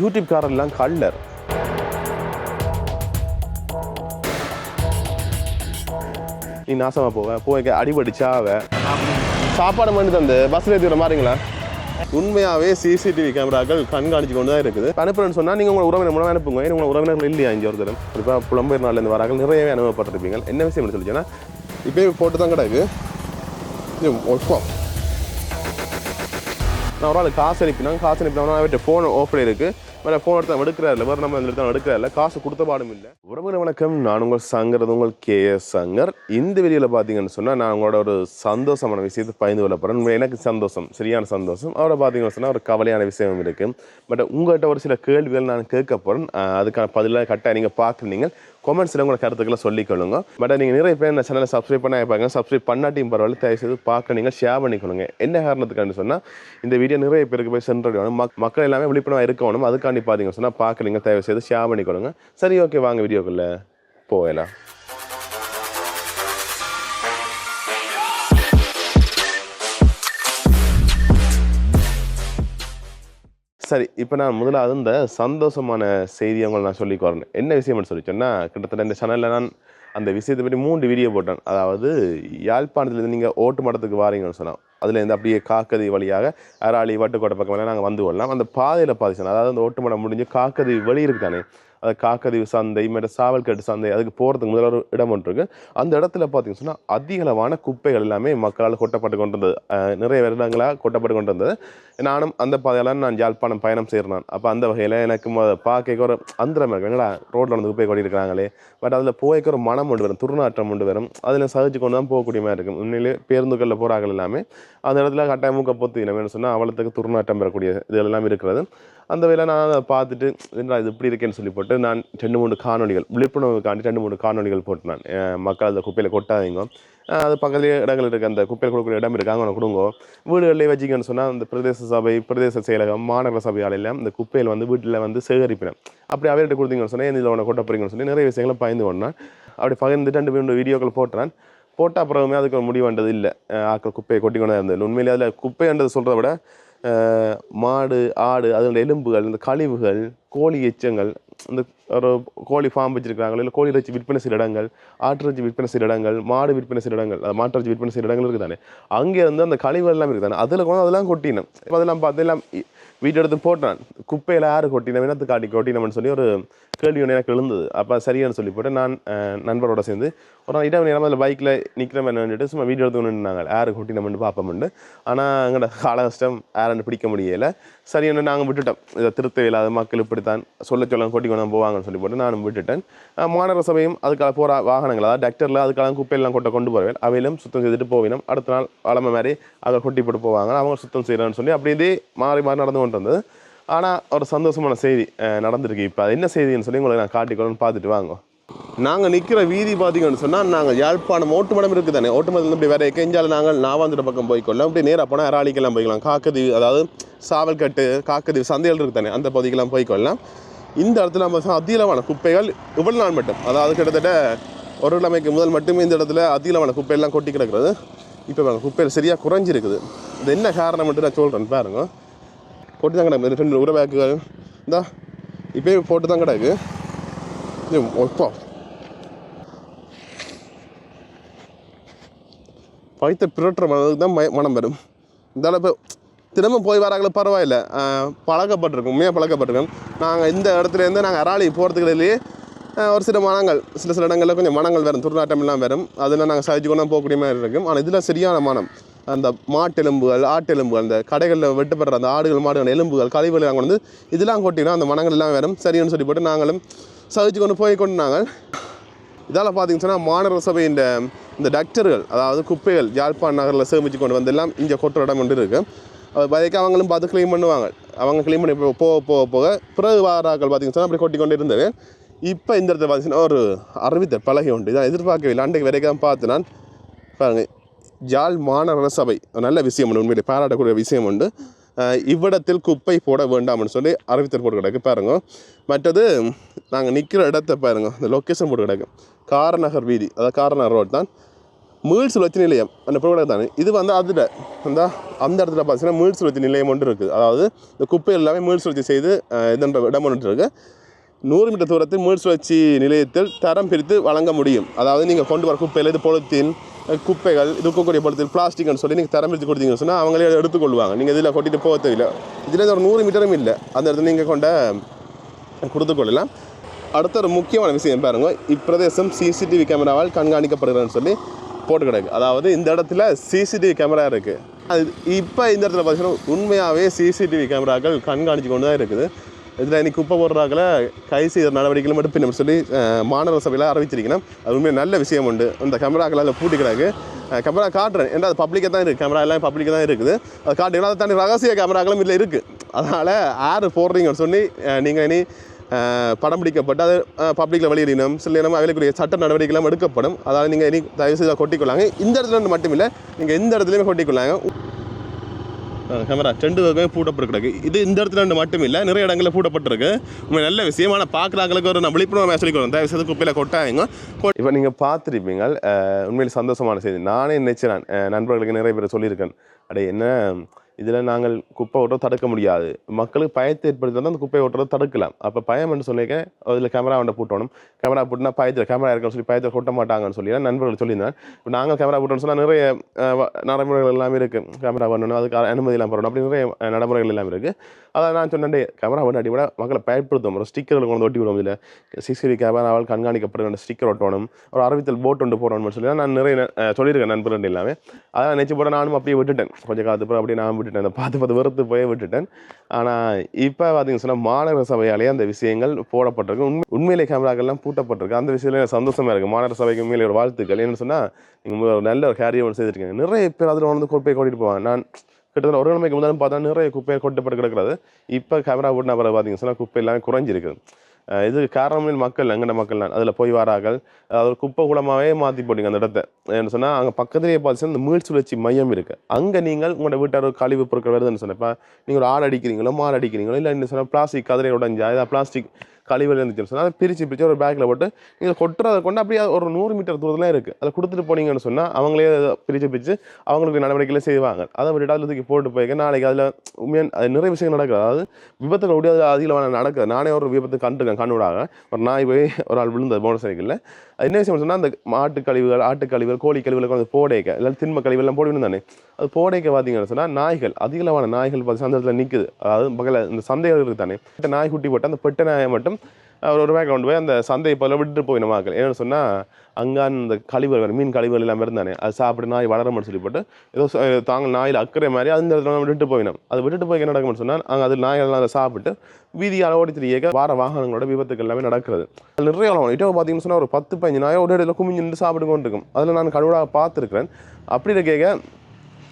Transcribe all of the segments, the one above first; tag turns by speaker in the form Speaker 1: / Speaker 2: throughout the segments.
Speaker 1: யூடியூப்காரெல்லாம் கள்ளர். நீ நாசமா போவ போய்க்க அடிபடிச்சாவ. சாப்பாடு மட்டும் தந்து பஸ்ஸில் ஏற்றிக்கிற மாதிரிங்களா உண்மையாகவே சிசிடிவி கேமராக்கள் கண்காணிச்சு கொண்டு தான் இருக்குது. அனுப்புறேன்னு சொன்னால் நீங்கள் உங்கள் உறவினர் மூலமாக அனுப்புங்க. ஏன்னா உங்கள் உறவினர்கள் இல்லையா இங்கே ஒருத்தர் குறிப்பாக புலம்பெயர் நாள்லேருந்து வரார்கள் நிறையவே அனுபவப்பட்டிருப்பீங்க. என்ன விஷயம் சொல்லிச்சுன்னா இப்போயே போட்டு தான் கிடக்கு. இது ஒர்க் நான் ஒரு ஆள் காசு அனுப்பினாங்க. காசு அனுப்பினா அவர்கிட்ட ஃபோன் ஓப்பன் இருக்கு. வேறு ஃபோன் எடுத்து எடுக்கிறாரு வேறு நம்ம எடுத்து எடுக்கிறாரு காசு கொடுத்த பாடும் இல்லை. உறவுகள் வணக்கம். நான் உங்கள் சங்கர் உங்கள் கே எஸ் சங்கர். இந்த வீடியோவில் பார்த்தீங்கன்னு சொன்னால் நான் உங்களோட ஒரு சந்தோஷமான விஷயத்தை பயந்து கொள்ள போகிறேன் எனக்கு சந்தோஷம் சரியான சந்தோஷம். அவரை பார்த்தீங்கன்னு சொன்னால் ஒரு கவலையான விஷயம் இருக்குது பட் உங்கள்கிட்ட ஒரு சில கேள்விகள் நான் கேட்க போகிறேன் அதுக்கான பதிலாக கரெக்டாக நீங்கள் பார்க்குறீங்க. கொமெண்ட்ஸில் உங்களோட கருத்துக்களை சொல்லிக்கொள்ளுங்க. பட் நீங்கள் நிறைய பேர் இந்த சேனலை சப்ஸ்கிரைப் பண்ண பாருங்க. சப்ஸ்கிரைப் பண்ணாட்டியும் பரவாயில்ல. தயவு செய்து பார்க்க நீங்கள் ஷேர் பண்ணிக்கொள்ளுங்க. என்ன காரணத்துக்காண்டி சொன்னால் இந்த வீடியோ நிறைய பேருக்கு போய் சென்றடையணும் மக் மக்கள் எல்லாமே விழிப்புணர்வாக இருக்கணும் அதுக்காண்டி பார்த்தீங்க சொன்னால் பார்க்குறீங்க தயவு செய்து ஷேர் பண்ணிக்கொள்ளுங்க. சரி ஓகே வாங்க வீடியோக்குள்ளே போகலாம். சரி இப்போ நான் முதலாவது இந்த சந்தோஷமான செய்தியை அவங்களை நான் சொல்லிக் வரேன் என்ன விஷயம்னு சொல்லி சொன்னால் கிட்டத்தட்ட இந்த சேனலில் நான் அந்த விஷயத்தை பற்றி மூன்று வீடியோ போட்டேன். அதாவது யாழ்ப்பாணத்துலேருந்து நீங்கள் ஓட்டு மடத்துக்கு வாரீங்கன்னு சொன்னோம் அதுலேருந்து அப்படியே காக்கதி வழியாக அராளி வட்டுக்கோட்டை பக்கம் நாங்கள் வந்து கொள்ளலாம். அந்த பாதையில் பாதிச்சோம் அதாவது அந்த ஓட்டு மடம் முடிஞ்சு காக்கதி வழி இருக்கு தானே அது காக்கதீவு சந்தை மேட்ட சாவல்கட்டு சந்தை அதுக்கு போகிறதுக்கு முதல்ல ஒரு இடம் ஒன்று இருக்குது அந்த இடத்துல பார்த்தீங்கன்னு சொன்னால் அதிகளவான குப்பைகள் எல்லாமே மக்களால் கொட்டப்பட்டு கொண்டிருந்தது. நிறைய வருடங்களாக கொட்டப்பட்டு கொண்டிருந்தது. நானும் அந்த பாதையெல்லாம் நான் யாழ்ப்பாணம் பயணம் செய்கிறேன் அப்போ அந்த வகையில் எனக்கு பார்க்க ஒரு அந்தரம் இருக்குங்களா ரோட்டில் வந்து குப்பை கொட்டி இருக்கிறாங்களே பட் அதில் போய்க்க ஒரு மனம் கொண்டு வரும் துர்நாற்றம் கொண்டு வரும். அதில் சகிச்சு கொண்டு தான் போகக்கூடிய மாதிரி இருக்கும் உண்மையிலே பேருந்துகளில் போகிறார்கள் எல்லாமே. அந்த இடத்துல கட்டாயம் மூக்க பொத்து இனமே சொன்னால் அவலத்துக்கு துர்நாற்றம் பெறக்கூடிய இதெல்லாம் இருக்கிறது. அந்த வேலை நான் அதை பார்த்துட்டு என்னடா இது இப்படி இருக்கேன்னு சொல்லி போட்டு நான் ரெண்டு மூணு காணொலிகள் விழிப்புணர்வுக்காண்டி ரெண்டு மூணு காணொலிகள் போட்டு நான். மக்கள் அந்த குப்பையில் கொட்டாதீங்க. அது பக்கத்துலேயே இடங்கள் இருக்குது அந்த குப்பையில் கொடுக்குற இடம் இருக்காங்க அவங்க கொடுங்க. வீடுகளிலே வச்சிங்கன்னு சொன்னால் அந்த பிரதேச சபை பிரதேச செயலகம் மாநகர சபை எல்லாம் அந்த குப்பையில் வந்து வீட்டில் வந்து சேகரிப்பினேன் அப்படி அவர்கிட்ட கொடுத்தீங்கன்னு சொன்னால் இதில் உன கொட்ட போறீங்கன்னு சொல்லி நிறைய விஷயங்களை பயந்து கொண்டான். அப்படி பகிர்ந்துட்டு ரெண்டு மூணு வீடியோக்கள் போட்டுறேன் போட்ட அப்புறமே அதுக்கு ஒரு முடிவு வந்தது இல்லை ஆக்கள் குப்பையை கொட்டி கொண்டு இருந்தது உண்மையிலே அதில் குப்பைன்றது சொல்கிறத விட மாடு ஆடு அதனுடைய எலும்புகள் இந்த கழிவுகள் கோழி எச்சங்கள் இந்த ஒரு கோழி ஃபார்ம் வச்சிருக்காங்க இல்லை கோழி இறைச்சி விற்பனை செய்கிற இடங்கள் ஆட்டிறைச்சி விற்பனை செய்கிற இடங்கள் மாடு விற்பனை செய்கிற இடங்கள் அது மாட்டிறைச்சி விற்பனை செய்கிற இடங்கள் இருக்குது தானே அங்கே இருந்து அந்த கழிவுகள் எல்லாம் இருக்குது தானே அதில் கொண்டு அதெல்லாம் கொட்டினோம் இப்போ அதெல்லாம் பார்த்து எல்லாம் வீட்டு எடுத்து போட்டான். குப்பையில் யார் கொட்டினோம் என்னத்து காட்டி கொட்டினோம்னு சொல்லி ஒரு கேள்வி ஒன்று எனக்கு எழுந்தது. அப்போ சரியானு சொல்லி போட்டு நான் நண்பரோட சேர்ந்து ஒரு நாள் இடம் நேரம் அதில் பைக்கில் நிற்கிற மாதிரி நின்றுட்டு சும்மா வீடியோ எடுத்து நின்றாங்க யார் கொட்டினோம்னு பார்ப்போம்னு ஆனால் எங்களோட கால கஷ்டம் யாருன்னு பிடிக்க முடியலை. சரியான நாங்கள் விட்டுட்டோம். இதை திருத்த இல்லாத மக்கள் இப்படி இப்படித்தான் சொல்ல சொல்ல கொட்டி கொண்டு போவாங்கன்னு சொல்லி போட்டு நானும் விட்டுட்டேன். மாநகர சபையும் அதுக்காக போகிற வாகனங்கள் அதாவது டாக்டரில் அதுக்காக குப்பையெல்லாம் கொட்ட கொண்டு போவேன் அவையிலும் சுத்தம் செய்துட்டு போவினோம் அடுத்த நாள் வளமை மாதிரி அதை கொட்டி போட்டு போவாங்க. அவங்க சுத்தம் செய்கிறேன்னு சொல்லி அப்படி இதே மாறி மாறி நடந்து கொண்டு வந்தது ஆனால் ஒரு சந்தோஷமான செய்தி நடந்திருக்கு. இப்போ அது என்ன செய்தின்னு சொல்லி உங்களுக்கு நான் காட்டிக்கொள்ளுன்னு பார்த்துட்டு வாங்க. நாங்கள் நிற்கிற வீதி பார்த்தீங்கன்னு சொன்னால் நாங்கள் யாழ்ப்பாணம் ஓட்டுமடம் இருக்குது தானே ஓட்டுமடத்தில் இப்படி வேறு எக்கெஞ்சாலும் நாங்கள் நாவாந்துட பக்கம் போய்க்கொள்ளலாம். அப்படி நேராக போனால் அராளிக்கெல்லாம் போய்க்கலாம். காக்கதீவு அதாவது சாவல்கட்டு காக்கதீவு சந்தைகள் இருக்குது தானே அந்த பகுதிக்கெல்லாம் போய்க்கொள்ளலாம். இந்த இடத்துல நம்ம அதிகளவான குப்பைகள் இவ்வளவு நாள் மட்டும். அதாவது கிட்டத்தட்ட ஒரு கிழமைக்கு முதல் மட்டுமே இந்த இடத்துல அதிகளவான குப்பையெல்லாம் கொட்டி கிடக்கிறது. இப்போ பாருங்க குப்பையில் சரியாக குறைஞ்சிருக்குது. இது என்ன காரணம் மட்டும் நான் சொல்கிறேன் பாருங்க. போட்டு தான் கிடக்கு ரெண்டு உரவேக்குகள். இந்தா இப்போயே போட்டு தான் கிடக்கு. இது பைத்த பிறட்டுற மனதுக்கு தான் மனம் வரும். இந்த இப்போ திரும்ப போய் வராங்களோ பரவாயில்ல. பழக்கப்பட்டிருக்கோம். உண்மையாக பழக்கப்பட்டிருக்கோம். நாங்கள் இந்த இடத்துலேருந்து நாங்கள் அராளி போகிறதுக்குள்ளேயே ஒரு சில மனங்கள் சில சில இடங்களில் கொஞ்சம் மனங்கள் வரும். துர்நாட்டம் எல்லாம் வரும். அதெல்லாம் நாங்கள் சகிச்சு கொண்டு போகக்கூடிய மாதிரி இருக்கும். ஆனால் இதில் சரியான மனம். அந்த மாட்டெலும்புகள் ஆட்டெலும்புகள் அந்த கடைகளில் வெட்டப்படுற அந்த ஆடுகள் மாடுகள் எலும்புகள் கழிவுகள் எல்லாம் வந்து இதெல்லாம் கொட்டினா அந்த மனங்கள் எல்லாம் வரும். சரின்னு சொல்லி போட்டு நாங்களும் சகிச்சு கொண்டு போய் கொண்டு நாங்கள் இதால் பார்த்தீங்கன்னு சொன்னால் மாநகர சபையின் இந்த டக்டர்கள் அதாவது குப்பைகள் யாழ்ப்பாண நகரில் சேமித்து கொண்டு வந்தெல்லாம் இங்கே கொட்டுற இடம் கொண்டு இருக்குது அது அவங்களும் பார்த்து க்ளீன் பண்ணுவாங்க. அவங்க க்ளீன் பண்ணி போ- போக போக போக பிறகு வாராக்கள் பார்த்தீங்கன்னு சொன்னால் அப்படி கொட்டி கொண்டு இருந்தது இப்போ இந்த இடத்துல பார்த்தீங்கன்னா ஒரு அரவித்த பலகை உண்டு. இதான் எதிர்பார்க்கவே இல்லை அன்றைக்கு வரைக்கும் பார்த்து நான் பாருங்க ஜாழ் மாநகர சபை நல்ல விஷயம் உண்டு. உண்மையிலே பாராட்டக்கூடிய விஷயம் உண்டு. இவ்விடத்தில் குப்பை போட வேண்டாம்னு சொல்லி அறிவித்தல் போட்டு கிடக்கு பாருங்க. மற்றது நாங்கள் நிற்கிற இடத்த பாருங்கள் இந்த லொக்கேஷன் போட்டு கிடக்கு. காரநகர் வீதி. அதாவது காரநகர் ரோட் தான். மீள் சுழற்சி நிலையம். அந்த ப்ரோடக்ட் தானே. இது வந்து அதில் அந்த அந்த இடத்துல பார்த்தீங்கன்னா மீள் சுழற்சி நிலையம் ஒன்று இருக்குது அதாவது இந்த குப்பை எல்லாமே மீள் சுழற்சி செய்து இதுன்ற இடம் ஒன்று இருக்குது நூறு மீட்டர் தூரத்தில் மீள் சுழற்சி நிலையத்தில் தரம் பிரித்து வழங்க முடியும். அதாவது நீங்கள் கொண்டு வர குப்பையில் இது பொழுத்தின் குப்பைகள் இது இருக்கக்கூடிய பொழுத்தில் பிளாஸ்டிக்னு சொல்லி நீங்கள் தரம் பிரித்து கொடுத்தீங்கன்னு சொன்னால் அவங்களே எடுத்துக்கொள்வாங்க. நீங்கள் இதில் கொட்டிட்டு போக தேவையில்லை இதில் ஒரு நூறு மீட்டரும் இல்லை. அந்த இடத்துல நீங்கள் கொண்ட கொடுத்து கொள்ளலாம் அடுத்த ஒரு முக்கியமான விஷயம் பாருங்கள் இப்பிரதேசம் சிசிடிவி கேமராவால் கண்காணிக்கப்படுகிறதுன்னு சொல்லி போட்டு கிடக்கு. அதாவது இந்த இடத்துல சிசிடிவி கேமரா இருக்குது அது இப்போ இந்த இடத்துல பார்த்தீங்கன்னா உண்மையாகவே சிசிடிவி கேமராக்கள் கண்காணிச்சு கொண்டு தான் இருக்குது. இதில் இன்னைக்கு குப்பை போடுறாக்கில் கை செய்த நடவடிக்கைகள் மட்டும் பின்னர் சொல்லி மாநகர சபையில் அறிவிச்சிருக்கணும். அது உண்மையாக நல்ல விஷயம் உண்டு. இந்த கேமராக்கள் அதில் பூட்டி கிடக்கு. கேமரா காட்டுறேன். ஏன்னா அது பப்ளிக்காக தான் இருக்குது கேமரா எல்லாம் பப்ளிக்காக தான் இருக்குது. அது காட்டுறீங்கன்னா அதை தாண்டி ரகசிய கேமராக்களும் இதில் இருக்குது அதனால் யார் போடுறீங்கன்னு சொல்லி நீங்கள் இனி படம் பிடிக்கப்பட்டு அது பப்ளிக்கில் வெளியிடணும். சில நேரம் அவைகளுக்குரிய சட்ட நடவடிக்கைகளும் எடுக்கப்படும். அதாவது நீங்கள் இனி தயவு செய்து கொட்டிக்கொள்ளாங்க. இந்த இடத்துல இருந்து மட்டும் இல்லை நீங்கள் எந்த இடத்துலையுமே கொட்டிக்கொள்ளாங்க. கேமரா ரெண்டு வகையும் பூட்டப்பட்டு இது இந்த இடத்துல இருந்து மட்டும் இல்லை நிறைய இடங்களில் பூட்டப்பட்டிருக்கு. உண்மை நல்ல விஷயம் ஆனால் பார்க்குறாங்களுக்கு ஒரு நான் விழிப்புணர்வு சொல்லிக்கிறோம் தயவு செய்து குப்பையில் கொட்டாங்க இப்போ நீங்கள் பார்த்துருப்பீங்க உண்மையில் சந்தோஷமான செய்தி. நானே நினைச்சேன் நண்பர்களுக்கு நிறைய பேர் சொல்லியிருக்கேன். அடே என்ன இதில் நாங்கள் குப்பை ஓட்டுறது தடுக்க முடியாது. மக்களுக்கு பயத்தை ஏற்படுத்தி அந்த குப்பை ஓட்டுறது தடுக்கலாம். அப்போ பயம் என்று சொல்லிக்க அதில் கேமரா வண்ட போட்டணும். கேமரா போட்டுனா பயத்தில் கேமரா இருக்குன்னு சொல்லி பயத்தில் கொட்ட மாட்டாங்கன்னு சொல்லி நண்பர்கள் சொல்லியிருந்தேன் இப்போ நாங்கள் கேமரா போட்டோம்னு சொன்னால் நிறைய நடைமுறைகள் எல்லாமே இருக்குது. கேமரா பண்ணணும் அதுக்கு அனுமதி எல்லாம் பண்ணணும் அப்படி நிறைய நடைமுறைகள் எல்லாமே இருக்குது. அதான் நான் சொன்னேன் கேமரா பண்ண அடிப்படை விட மக்களை பயன்படுத்தும் ஒரு ஸ்டிக்கர்கள் கொண்டு ஒட்டி விடுவோம் இதில். சிசிடிவி கேமராவால் கண்காணிக்கப்படுகிற ஸ்டிக்கர் ஒட்டணும். ஒரு அறிவித்தல் போட் ஒன்று போடணும்னு சொல்லி நான் நிறைய சொல்லியிருக்கேன் நண்பர்கள் எல்லாமே. அதான் நினச்சி போட நானும் அப்படியே விட்டுட்டேன். கொஞ்சம் காலத்துக்கு அப்படியே நான் விட்டுட்டேன். அந்த பார்த்து பார்த்து வெறுத்து போய் விட்டுட்டேன். ஆனால் இப்போ பார்த்தீங்கன்னு சொன்னால் மாநகர சபையாலேயே அந்த விஷயங்கள் போடப்பட்டிருக்கு. உண்மை உண்மையிலே கேமராக்கள்லாம் பூட்டப்பட்டிருக்கு. அந்த விஷயத்தில் எனக்கு சந்தோஷமாக இருக்குது மாநகர சபைக்கு உண்மையிலே ஒரு வாழ்த்துக்கள். என்னென்னு சொன்னால் நீங்கள் ஒரு நல்ல ஒரு கேரியர் ஒன்று செய்திருக்கீங்க. நிறைய பேர் அதில் வந்து குப்பையை கொட்டிட்டு போவாங்க. நான் கிட்டத்தட்ட ஒரு நிலைமைக்கு முன்னாலும் பார்த்தா நிறைய குப்பையை கொட்டப்பட்டு கிடக்கிறது. இப்போ கேமரா போட்டு நான் பார்த்தீங்கன்னு சொன்னால் குப்பை எல்லாமே குறைஞ்சிருக்குது இதுக்கு காரணமில் மக்கள் எங்கட மக்கள் தான். அதில் போய் வரார்கள். அதாவது ஒரு குப்பை குளமாகவே மாற்றி போட்டிங்க அந்த இடத்த. என்ன சொன்னால் அங்கே பக்கத்துலேயே பார்த்து இந்த மீள் சுழற்சி மையம் இருக்குது அங்கே நீங்கள் உங்களோட வீட்டார் ஒரு கழிவு பொருட்கள் வருதுன்னு சொன்னேன் இப்போ நீங்கள் ஒரு ஆள் அடிக்கிறீங்களோ மால் அடிக்கிறீங்களோ இல்லை என்ன சொன்னால் பிளாஸ்டிக் கதிரை உடஞ்சா இதாக பிளாஸ்டிக் கழிவுகள் இருந்துச்சுன்னு சொன்னால் அதை பிரித்து பிரித்து ஒரு பேக்கில் போட்டு நீங்கள் கொட்டுறதை கொண்டு அப்படியே ஒரு நூறு மீட்டர் தூரத்தில் இருக்குது அதை கொடுத்துட்டு போனீங்கன்னு சொன்னால் அவங்களே அதை பிரித்து பிரித்து அவங்களுக்கு நடவடிக்கைகளை செய்வாங்க. அதை விட்டுட்டு அதில் தூக்கி போட்டு போய்க்க நாளைக்கு அதில் உண்மையான அது நிறைய விஷயம் நடக்குது. அதாவது விபத்துகள் முடியாது அது அதிகமான நடக்குது. நானே ஒரு விபத்து கண்டுருக்கேன் கண்ணுடாக. ஒரு நாய் போய் ஒரு ஆள் விழுந்தது மோட்டர் சைக்கிளில் என்ன விஷயம் சொன்னால் அந்த மாட்டு கழிவுகள் ஆட்டு கழிவுகள் கோழி கழிவுகள் வந்து போடைக்க இல்லை திண்ம கழிவுகள்லாம் போடி தானே? அது போடைக்க பார்த்தீங்கன்னு சொன்னால் நாய்கள் அதிகளவான நாய்கள் பார்த்து சந்தத்தில் நிற்குது அதாவது பக்கத்தில் இந்த சந்தைகள் இருக்குது தானே? நாய் குட்டி போட்டால் அந்த பெட்ட நாயை மட்டும் அவர் ஒரு பேக் கொண்டு போய் அந்த சந்தை போல விட்டுட்டு போயிடும் மக்கள். ஏன்னு சொன்னால் அங்கே அந்த கழிவுகள் மீன் கழிவுகள் எல்லாம் இருந்தானே அது சாப்பிட்டு நாய் வளரமுன்னு சொல்லி போட்டு ஏதோ தாங்க நாயில் அக்கறை மாதிரி அந்த இடத்துல விட்டுட்டு போயிடும் அது விட்டுட்டு போய் என்ன நடக்கும்னு சொன்னால் அங்கே அது நாய்கள்லாம் அதை சாப்பிட்டு வீதியால் ஓடி திரியாக வார வாகனங்களோட விபத்துக்கள் எல்லாமே நடக்கிறது. அது நிறைய வளம் இட்டோ பார்த்தீங்கன்னு சொன்னால் ஒரு பத்து பதினஞ்சு நாயோ ஒரு இடத்துல குமிஞ்சு நின்று சாப்பிட்டு கொண்டு இருக்கும் அதில் நான் கடுவாக பார்த்துருக்குறேன். அப்படி இருக்க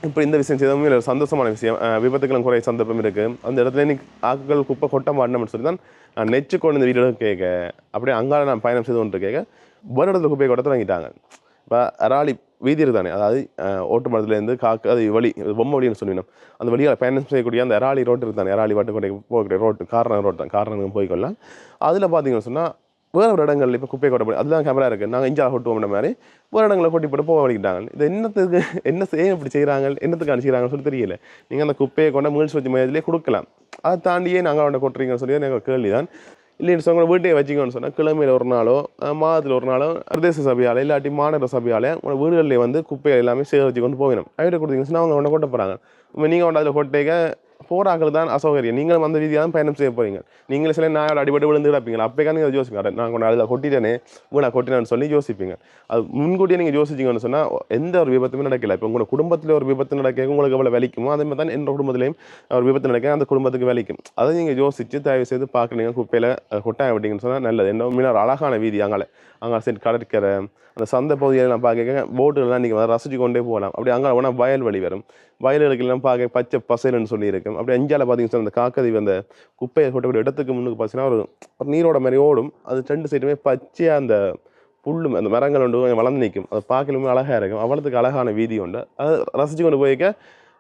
Speaker 1: இப்போ இந்த விஷயம் செய்தவங்க ஒரு சந்தோஷமான விஷயம். அஹ் விபத்துக்களும் குறைய சந்தர்ப்பம் இருக்குது அந்த இடத்துல இன்னைக்கு ஆக்குகள் குப்பை கொட்ட மாட்டோம்னு சொல்லி தான் நான் நெச்சு கொண்டு இந்த வீடியோ கேட்க அப்படியே அங்கால நான் பயணம் செய்து கொண்டு கேட்க ஒரு இடத்துல குப்பையை கொட்ட தொடங்கிட்டாங்க. இப்போ அராளி வீதி இருக்குதானே அதாவது ஓட்டு மரத்துலேருந்து காக்கு அது வழி பொம்மை வழின்னு சொல்லினோம். அந்த வழியால் பயணம் செய்யக்கூடிய அந்த அராளி ரோட்டு இருக்குதானே வாட்டு கொண்டே போகக்கூடிய ரோட்டு காரணம் ரோட்டு தான் காரணம் போய்க்கொள்ளலாம். அதில் பார்த்தீங்கன்னு சொன்னால் வேறு ஒரு இடங்கள்ல இப்போ குப்பையை கொட்டப்படும் அதுதான் கேமரா இருக்குது நாங்கள் இஞ்சா கொட்டுவோம் மாதிரி. வேறு இடங்களை கொட்டி போட்டு போக வலிக்கிட்டாங்க இது என்னத்துக்கு என்ன செய்ய இப்படி செய்கிறாங்க என்னத்துக்கு அனுப்பிச்சிக்கிறாங்கன்னு சொல்லி தெரியல. நீங்கள் அந்த குப்பையை கொண்ட மீள்ஸ் வச்சு மையத்திலே கொடுக்கலாம். அதை தாண்டியே நாங்கள் அவனை கொட்டுறீங்கன்னு சொல்லி எங்கள் கேள்வி தான் இல்லைன்னு சொன்னால் வீட்டையே வச்சுக்கோன்னு சொன்னால் கிழமையில் ஒரு நாளோ மாதத்தில் ஒரு நாளோ பிரதேச சபையால் இல்லாட்டி மாநகர சபையால் உங்களோட வீடுகளில் வந்து குப்பையை எல்லாமே சேகரித்து கொண்டு போகணும். அவர்கிட்ட கொடுத்தீங்கன்னு சொன்னால் அவங்க உன்னை கொட்ட போகிறாங்க நீங்கள் கொண்டு அதில் கொட்டைக்க போராக்கள் தான் அசௌகரியம். நீங்களும் அந்த வீதியாக தான் பயணம் செய்ய போறீங்க. நீங்களே சில நாயோட அடிபட்டு விழுந்து கிடப்பீங்க. அப்போ நீங்கள் யோசிப்பீங்க. நான் கொண்டு அதில் கொட்டிட்டேனே வீணா கொட்டினேன்னு சொல்லி யோசிப்பீங்க. அது முன்கூட்டியே நீங்கள் யோசிச்சிங்கன்னு சொன்னால் எந்த ஒரு விபத்துமே நடக்கல. இப்போ உங்களோட குடும்பத்தில் ஒரு விபத்து நடக்க உங்களுக்கு எவ்வளோ வலிக்குமோ அதே மாதிரி தான் எந்த குடும்பத்திலையும் ஒரு விபத்து நடக்க அந்த குடும்பத்துக்கு வலிக்கும். அதை நீங்கள் யோசிச்சு தயவு செய்து பார்க்குறீங்க குப்பையில் கொட்டாய விட்டீங்கன்னு சொன்னால் நல்லது. என்ன உண்மையில ஒரு அழகான வீதி அங்கே அங்கே செட் கடற்கரை அந்த சந்தை பகுதியெல்லாம் பார்க்க போட்டுகள்லாம் நீங்கள் ரசிச்சு கொண்டே போகலாம். அப்படி அங்கே போனால் வயல்வெளி வரும். வயல்களுக்கெல்லாம் பார்க்க பச்சை பசைல்னு சொல்லியிருக்கும். அப்படி அஞ்சால் பார்த்தீங்கன்னா அந்த காக்கதீவு அந்த குப்பையை கொட்டக்கூடிய இடத்துக்கு முன்னுக்கு பார்த்தீங்கன்னா ஒரு ஒரு நீரோட மாதிரி ஓடும். அது ரெண்டு சைடுமே பச்சையாக அந்த புல்லும் அந்த மரங்கள் உண்டு கொஞ்சம் வளர்ந்து நிற்கும். அதை பார்க்கலுமே அழகாக இருக்கும். அவ்வளோத்துக்கு அழகான வீதி உண்டு. அது ரசித்து கொண்டு போயிருக்க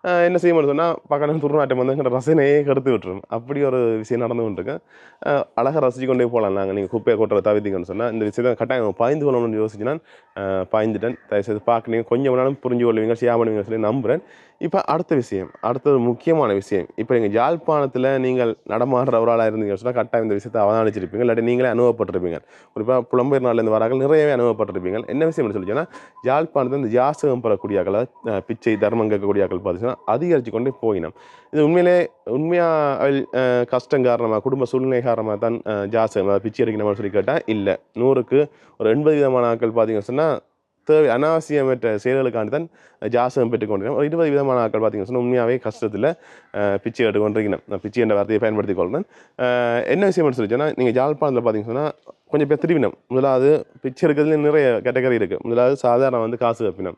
Speaker 1: என்ன என்ன செய்யணும்னு சொன்னால் பக்கம் துர்நாட்டம் வந்து எங்களோட ரசனையே கெடுத்து விட்டுரும் அப்படி ஒரு விஷயம் நடந்து கொண்டிருக்கேன் அழகாக அழகா ரசிச்சு கொண்டே போகலாம் நாங்கள் நீங்கள் குப்பையை கொட்டுற தவிர்த்தீங்கன்னு சொன்னால் இந்த விஷயத்தை கட்டாயம் பாய்ந்து கொள்ளணும்னு யோசிச்சுன்னா அஹ் பாய்ந்துட்டேன் தயவுசெய்து பார்க்குறீங்க கொஞ்சம் வேணாலும் புரிஞ்சு கொள்வீங்க ஷேர் பண்ணுவீங்க சொல்லி நம்புகிறேன் இப்போ அடுத்த விஷயம் அடுத்தது முக்கியமான விஷயம். இப்போ நீங்கள் யாழ்ப்பாணத்தில் நீங்கள் நடமாடுறவராளாக இருந்தீங்கன்னு சொன்னால் கட்டாயம் இந்த விஷயத்தை அவதானிச்சிருப்பீங்க. இல்லாட்டி நீங்களே அனுபவப்பட்டிருப்பீங்க. குறிப்பாக புலம்பெயர் நாளிலேருந்து வரார்கள் நிறையவே அனுபவப்பட்டிருப்பீங்க. என்ன விஷயம் சொல்லி சொன்னால் யாழ்ப்பாணத்தில் இந்த ஜாசகம் பெறக்கூடியாக்கள் அதாவது, பிச்சை தர்மம் கேட்கக்கூடியாக்கள் பார்த்தீங்கன்னா அதிகரித்து கொண்டே போயினோம். இது உண்மையிலே உண்மையாக கஷ்டம் காரணமாக குடும்ப சூழ்நிலை காரணமாக தான் ஜாசகம் அதாவது பிச்சை அடிக்கணுமான்னு சொல்லி கேட்டால் இல்லை. நூறுக்கு ஒரு எண்பது விதமான ஆட்கள் பார்த்தீங்கன்னு சொன்னால் தேவை. அனாவசியமற்ற செயல்களுக்காண்டி தான் ஜாசகம் பெற்றுக்கொண்டிருக்கோம் ஒரு இருபது விதமான ஆட்கள் பார்த்தீங்கன்னு சொன்னால் உண்மையாகவே கஷ்டத்தில் பிச்சை எடுத்து கொண்டிருக்கணும் நான் பிச்சை என்ற வார்த்தையை பயன்படுத்திக் கொள்கிறேன் என்ன விஷயம் சொல்லி சொன்னால் நீங்கள் ஜாழ்ப்பாணத்தில் பார்த்தீங்கன்னு சொன்னால் கொஞ்சம் பேர் திருவினம் முதலாவது பிச்சை எடுக்கிறதுல நிறைய கேட்டகரி இருக்குது முதலாவது சாதாரண வந்து காசு கப்பினம்.